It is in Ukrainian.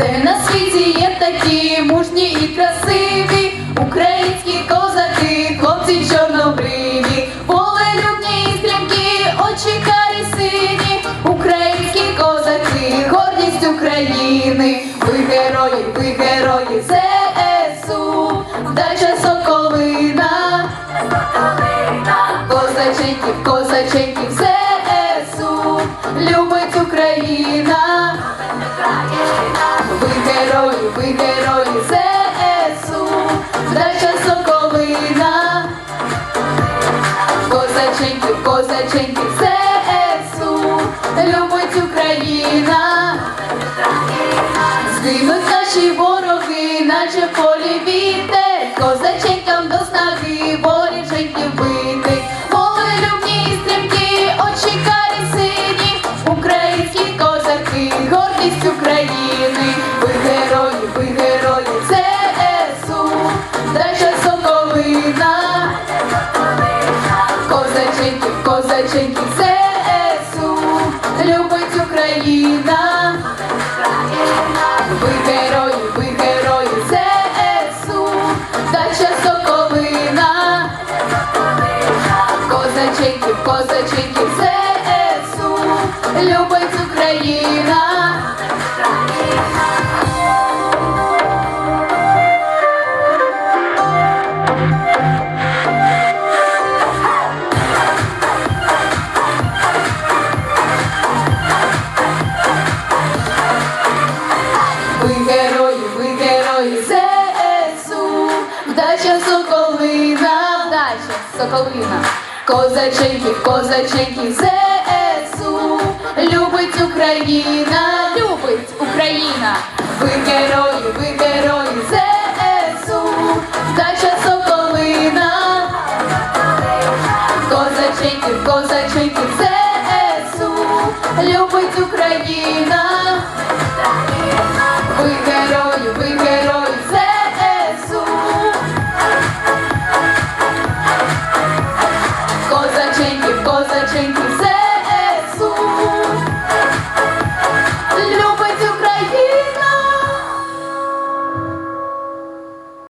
Де на світі є такі мужні і красиві українські козаки, хлопці чорнобриві, волелюбні і стрімкі, очі карі сині, українські козаки, гордість України, ви герої, ви герої, це. Козаченьків, козаченьків ЗСУ, любить Україна. Ви герої, ви герої ЗСУ, вдача Соколина, козаченьків, козаченьків ЗСУ, любить Україна, гордість України, ви герої, ви герої. ЗСУ, дача Соколина, козаченьків, козаченьків ЗСУ, любить Україна. Ви герої, ви герої. ЗСУ, дача Соколина, козаченьків, козаченьків герої, ви герої ЗСУ, вдача Соколина, вдача Соколина, козаченьків, козаченьків ЗСУ, любить Україна, любить Україна, ви герої, ви герої ЗСУ, вдача Соколина, козаченьків, козаченьків ЗСУ, любить Україна. We get all you, we get all you say.